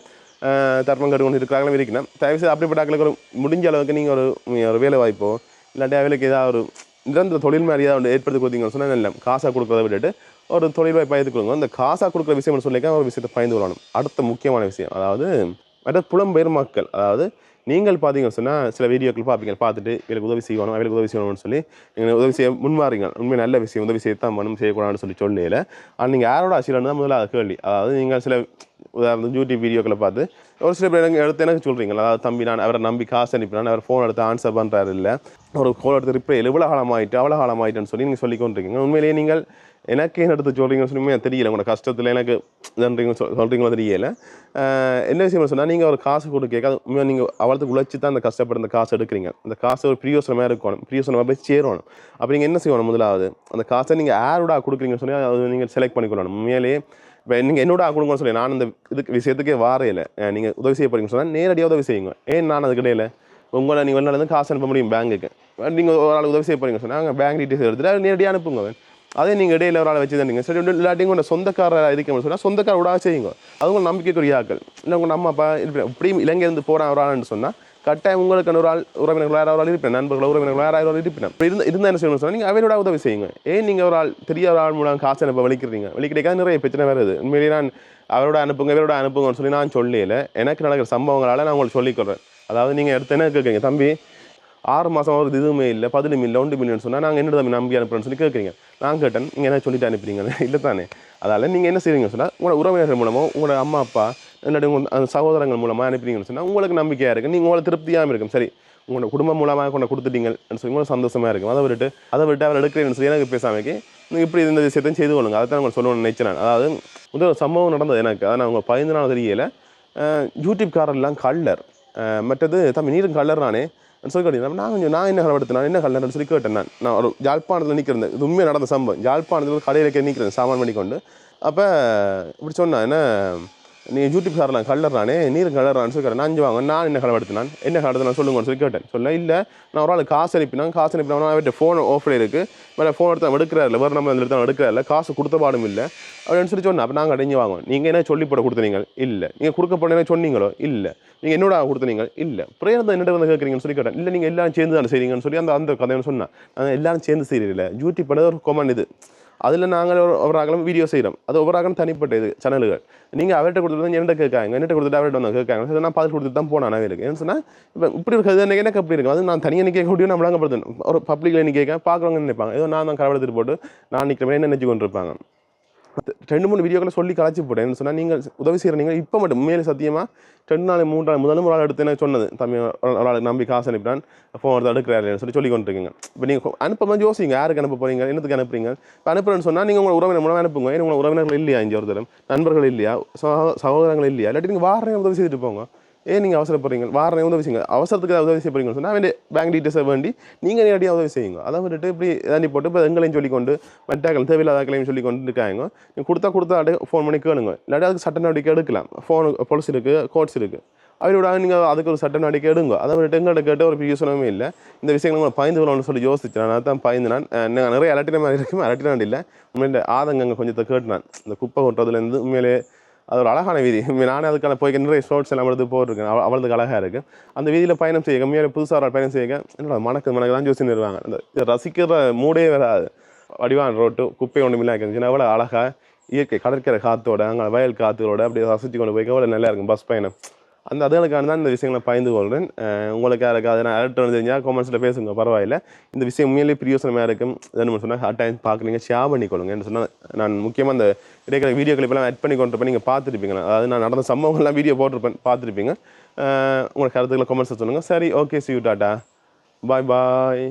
Speaker 1: தர்மம் கட்டு கொண்டு இருக்கிறாங்களும் இருக்கணும் தயவு செய்து அப்படிப்பட்ட ஆக்களுக்கு ஒரு முடிஞ்ச அளவுக்கு நீங்கள் ஒரு ஒரு வேலை வாய்ப்போ இல்லாட்டி அவளுக்கு ஏதாவது ஒரு நிரந்தர தொழில் மாதிரி ஏதாவது ஏற்படுத்தி கொடுத்தீங்கன்னு சொன்னால் இல்லை காசாக கொடுக்குறத விட்டுட்டு ஒரு தொழில் வாய்ப்பாக பயந்து கொடுங்க அந்த காசாக கொடுக்குற விஷயம் சொல்லிக்க ஒரு விஷயத்தை பயந்து கொள்ளணும். அடுத்த முக்கியமான விஷயம் அதாவது மற்ற புலம்பெயர் மக்கள். அதாவது நீங்கள் பார்த்தீங்கன்னு சொன்னால் சில வீடியோக்கள் பார்ப்பீங்க. பார்த்துட்டு இவளுக்கு உதவி செய்யணும் அவளுக்கு உதவி செய்யணும்னு சொல்லி நீங்கள் உதவி செய்ய முன்வாரீங்க உண்மை நல்ல விஷயம் உதவி செய்யத்தான் மனம் செய்யக்கூடாதுன்னு சொல்லி சொல்லல ஆனால் நீங்கள் யாரோட ஆசீர்வாதம் தான் முதல்ல அது கேள்வி. அதாவது நீங்கள் சில உதாரணம் யூடியூப் வீடியோக்களை பார்த்து ஒரு சில பேர் எனக்கு எடுத்து எனக்கு சொல்கிறீங்களா அதாவது தம்பி நான் அவரை நம்பி காசு அனுப்பினான் அவர் ஃபோன் எடுத்து ஆன்சர் பண்ணுறாரு இல்லை. ஒரு ஃபோன் எடுத்து ரிப்ளை இவ்வளோ காலமாயிட்டு அவ்வளோ காலமாயிட்டுன்னு சொல்லி நீங்கள் சொல்லிக்கொண்டிருக்கீங்க. உண்மையிலேயே நீங்கள் எனக்கு என்ன எடுத்து சொல்கிறீங்கன்னு சொல்லி தெரியல. உங்களோட கஷ்டத்தில் எனக்கு இதுன்றீங்க சொல்கிறீங்களோ தெரியல. என்ன விஷயம் சொன்னால் நீங்கள் ஒரு காசு கொடுக்க கேட்காது நீங்கள் அவளுக்கு உழைச்சி தான் அந்த கஷ்டப்பட்டு அந்த காசு எடுக்கிறீங்க. அந்த காசு ஒரு பிரியோசனமாக இருக்கணும். பிரியோசனமாக போய் சேரணும். அப்போ நீங்கள் என்ன செய்யணும் முதலாவது? அந்த காசை நீங்கள் யாரோட கொடுக்குறீங்கன்னு சொல்லி அதை நீங்கள் செலக்ட் பண்ணிக்கொள்ளணும். உண்மையிலேயே இப்போ நீங்கள் என்னோட கொடுங்கன்னு சொல்லி நான் இந்த இதுக்கு விஷயத்துக்கே வாரையில. நீங்கள் உதவி செய்ய போகிறீங்கன்னு சொன்னால் நேரடியாக உதவி செய்யுங்க. ஏன் நான் அதுக்கு இடையில? உங்களை நீங்கள் வெளிநாடு காசு அனுப்ப முடியும் பேங்குக்கு நீங்கள் ஒரு ஆள் உதவி செய்ய போறீங்க சொன்னாங்க பேங்க் டீட்டெயில்ஸ் எடுத்துட்டு நேரடியாக அனுப்புங்க. அதே நீங்கள் இடையில ஒரு ஆள் வச்சு தான் நீங்கள் சரி இல்லாட்டி உங்கள் சொந்தக்காரராக இருக்கணும்னு சொன்னால் சொந்தக்கார விடாக செய்யுங்க. அது உங்கள் நம்பிக்கைக்குரிய ஆக்கள் இல்லை உங்கள் நம்ம அப்பா இருப்பேன் இப்படியும் இலங்கையிருந்து போகிறான் ஒரு ஆள்னு சொன்னால் கட்டாயம் உங்களுக்கு ஒரு ஆள் உறவினர்கள் யாராவது ஆள் இருப்பேன் நண்பர்கள் உறவினர்கள் யாராவது ஆள் இருப்பேன் இப்போ இருந்தால் இருந்தால் என்ன செய்யணும்னு சொன்னால் நீங்கள் அவரோட உதவி செய்யுங்க. ஏன் நீங்கள் ஒரு ஆள் தெரிய ஒரு ஆள் மூலம் காசு அனுப்ப வலிக்கிறீங்க? வலிக்கிறதுக்காக நிறைய பிரச்சனை வருது. உண்மையிலேயே நான் அவரோட அனுப்புங்க இவரோட அனுப்புங்கன்னு சொல்லி நான் சொல்லல. எனக்கு நடக்கிற சம்பவங்களால் நான் உங்களுக்கு சொல்லிக்கொள்கிறேன் அதாவது நீங்கள் எடுத்து என்ன கேட்குறீங்க தம்பி ஆறு மாதம் ஒரு இதுவுமே இல்லை பதினு மில்ல ஒன்று மில்லியன் சொன்னால் நாங்கள் என்ன தம்பி நம்பி சொல்லி கேட்குறீங்க நான் கேட்டேன் நீங்கள் என்ன சொல்லிட்டு அனுப்புறீங்க இல்லை தானே. அதால் நீங்கள் என்ன செய்வீங்க சொன்னால் உங்களோட உறவினர்கள் மூலமோ உங்களோட அம்மா அப்பா என்னுடைய உங்கள் அந்த சகோதரங்கள் மூலமாக அனுப்புறீங்கன்னு சொன்னால் உங்களுக்கு நம்பிக்கையாக இருக்குது நீங்கள் உங்களை திருப்தியாக இருக்கும். சரி உங்களோட குடும்பம் மூலமாக கொண்டு கொடுத்துட்டீங்கன்னு சொல்லி உங்களுக்கு சந்தோஷமாக இருக்கும். அதை விட்டு அதை விட்டு அவர் எடுக்கிறேன்னு சொல்லி எனக்கு பேசாமக்கு நீங்கள் இப்படி இந்த விஷயத்தையும் செய்து கொள்ளுங்க. அதை தான் உங்களுக்கு சொல்லணும்னு நினைச்சேன் அதாவது முதல் ஒரு சம்பவம் நடந்தது எனக்கு. அதை நான் உங்கள் பதினஞ்சு நாள் தெரியல. யூடியூப் கல்லர் மற்றது தம்பி நீரும் கல்லர் நானே சொல்லி கேட்டீங்க நான் கொஞ்சம் நான் என்ன கலவெடுத்து நான் என்ன கலந்து சொல்லி கேட்டேன் நான். நான் ஒரு யாழ்ப்பாணத்தில் நிற்கிறேன் இது உண்மையாக நடந்த சம்பவம். யாழ்ப்பாணத்தில் கடையில் நிற்கிறேன் சாமான் பண்ணி கொண்டு. அப்போ இப்படி சொன்னேன் என்ன நீ யூடியூப் சார்லாம் கலர்றானே நீர் கலர்றான்னு சொல்லி நான் அஞ்சு வாங்க நான் என்ன கலர் எடுத்து நான் என்ன கலர் எடுத்து நான் சொல்லுங்கன்னு சொல்லி கேட்டேன். சொல்ல இல்லை நான் ஒரு ஆள் காசு அனுப்பினான். காசு அனுப்பினா அவர்கிட்ட ஃபோன் ஆஃபர் இருக்குது மேலே ஃபோன் எடுத்து அவன் எடுக்கிறாரில்ல வேறு நம்ம எடுத்து அவன் எடுக்கிறாரில்ல காசு கொடுத்த பாடும் இல்லை. அப்படின்னு சொல்லி சொன்னேன் அப்போ நாங்கள் அடைஞ்சு வாங்க நீங்கள் என்ன சொல்லி போட கொடுத்தீங்க இல்லை. நீங்கள் கொடுக்க போன சொன்னீங்களோ? இல்லை. நீங்கள் என்னோட கொடுத்தீங்க இல்லை. ப்ரேயர் என்னோட வந்து கேட்குறீங்கன்னு சொல்லி கேட்டேன். இல்லை நீங்கள் எல்லாரும் சேர்ந்து தான் செய்றீங்கன்னு சொல்லி அந்த அந்த கதைன்னு சொன்னேன் நாங்கள் எல்லாரும் சேர்ந்து செய்கிறீங்களே யூடியூப் பண்ணது ஒரு கொமன் இது. அதில் நாங்கள் ஒரு ஒரு வீடியோ செய்கிறோம். அது ஒவ்வொரு ஆகணும் தனிப்பட்ட இது சேனல்கள் நீங்கள் அவர்கிட்ட கொடுத்துட்டு என்கிட்ட கேட்காங்க என்கிட்ட கொடுத்துட்டு அவர்கிட்ட வந்து கேட்காங்க நான் பதில் கொடுத்துட்டு தான் போனேன் அவருக்கு ஏன்னு சொன்னால் இப்போ இப்படி இருக்கிறது எனக்கு எனக்கு அப்படி இருக்கும்? அது நான் தனியாக நிற்க கூடிய நான் விளங்கப்படுத்தணும் ஒரு பப்ளிக்கில் நிற்க பார்க்குறவங்க நினைப்பாங்க. ஏதோ நான் தான் கடவுளத்துட்டு போட்டு நான் நிற்கிறேன் என்ன நினச்சி கொண்டிருப்பாங்க. ரெண்டு மூணு வீடியோக்களை சொல்லி கலாச்சி போட்டேன். சொன்னால் நீங்கள் உதவி செய்கிற நீங்கள் இப்போ மட்டும் உண்மையிலே சத்தியமாக ரெண்டு நாள் மூன்று நாள் முதல் ஒரு ஆள் எடுத்து எனக்கு சொன்னது. தம்பி ஒரு ஆள் நம்பி காசு அனுப்பினான் ஃபோன் எடுத்து எடுக்கிறாரு சொல்லி சொல்லி கொண்டிருக்கீங்க. இப்போ நீங்கள் அனுப்பும்போது யோசிங்க. யாருக்கு அனுப்ப போகிறீங்க என்னத்துக்கு அனுப்புறீங்க? இப்போ அனுப்புறேன்னு சொன்னால் நீங்கள் உங்கள் உறவினர் மூலம் அனுப்புங்க. ஏன்னா உங்கள் உறவினர்கள் இல்லையா இங்கே ஒரு தரம் நண்பர்கள் இல்லையா? சகோ- சகோதரங்கள் இல்லையா? இல்லாட்டி நீங்கள் வாரம் உதவி செய்துட்டு போங்க. ஏன் நீங்கள் அவசரப்படுறீங்க வாரேன் உதவி செய்யுங்க. அவசரத்துக்கு ஏதாவது உதவி செய்யப்படுறீங்கன்னு சொன்னால் அவன் பேங்க் டீட்டெயில்ஸை வேண்டி நீங்கள் நேரடியாக உதவி செய்யுங்க. அதை விட்டுட்டு இப்படி தாண்டி போட்டு இப்போ எங்களையும் சொல்லிக்கொண்டு மற்றாக்கள் தேவையில்லாதாக்களையும் சொல்லி கொண்டு இருக்காங்க. நீங்கள் கொடுத்தா கொடுத்தா அப்படியே ஃபோன் பண்ணி கேளுங்க. இல்லாட்டி அதுக்கு சட்ட நடவடிக்கை எடுக்கலாம். ஃபோனு போலீஸ் இருக்குது கோர்ட்ஸ் இருக்குது அவரோட நீங்கள் அதுக்கு ஒரு சட்ட நடவடிக்கை எடுங்க. அதை விட்டு எங்கள்கிட்ட கேட்டு ஒரு பியூசனமே இல்லை. இந்த விஷயங்கள் நம்ம பயந்து கொள்ளணும்னு சொல்லி யோசிச்சேன். நான் தான் பயந்து நான் அஹ் நிறைய அலட்டின மாதிரி இருக்கும் அலட்டினான் இல்லை. உண்மையில ஆதங்கங்க கொஞ்சத்தை கேட்டினான் இந்த குப்பை கொட்டுறதுலேருந்து உண்மையிலே அது ஒரு அழகான வீதி. நானே அதுக்கான போய் நிறைய ஷோட்ஸ் எல்லாம் எடுத்து போட்டிருக்கேன். அவளுக்கு அழகாக இருக்குது அந்த வீதியில் பயணம் செய்ய கம்மியாக புதுசாக ஒரு பயணம் செய்ய என்னோட மணக்கு மணக்கு தான் ஜோசி நிறுவாங்க அந்த ரசிக்கிற மூடே வராது. வடிவான ரோட்டு குப்பை ஒன்றுமில்லாம் இருந்துச்சுன்னா அவ்வளோ அழகாக இயற்கை கடற்கரை காற்றோட அங்கே வயல் காற்றுகளோட அப்படியே ரசித்து கொண்டு போய் அவ்வளோ நல்லா இருக்கும் பஸ் பயணம். அந்த அதுகளுக்கான தான் இந்த விஷயங்களை பயந்து கொள்கிறேன் உங்களுக்கு யாருக்கு அதை நான் அலர்ட் தெரிஞ்சால் கமெண்ட்ஸில் பேசுங்க பரவாயில்ல. இந்த விஷயம் உண்மையிலேயே பிரியோசனமாக இருக்கும். என்ன சொன்னால் ஹார்ட் டைம் பார்க்குறீங்க ஷேர் பண்ணிக்கொள்ளுங்கன்னு சொன்னால் நான் முக்கியமாக அந்த இடைக்கிற வீடியோ கிளிப்பெல்லாம் ஆட் பண்ணி கொண்டு நீங்கள் பார்த்துருப்பீங்களா? அதாவது நான் நடந்த சம்பவங்கள்லாம் வீடியோ போட்டிருப்பேன் பார்த்துருப்பீங்க. உங்களுக்கு கருத்துக்களை கமெண்ட்ஸில் சொல்லுங்கள் சரி okay see you tata bye bye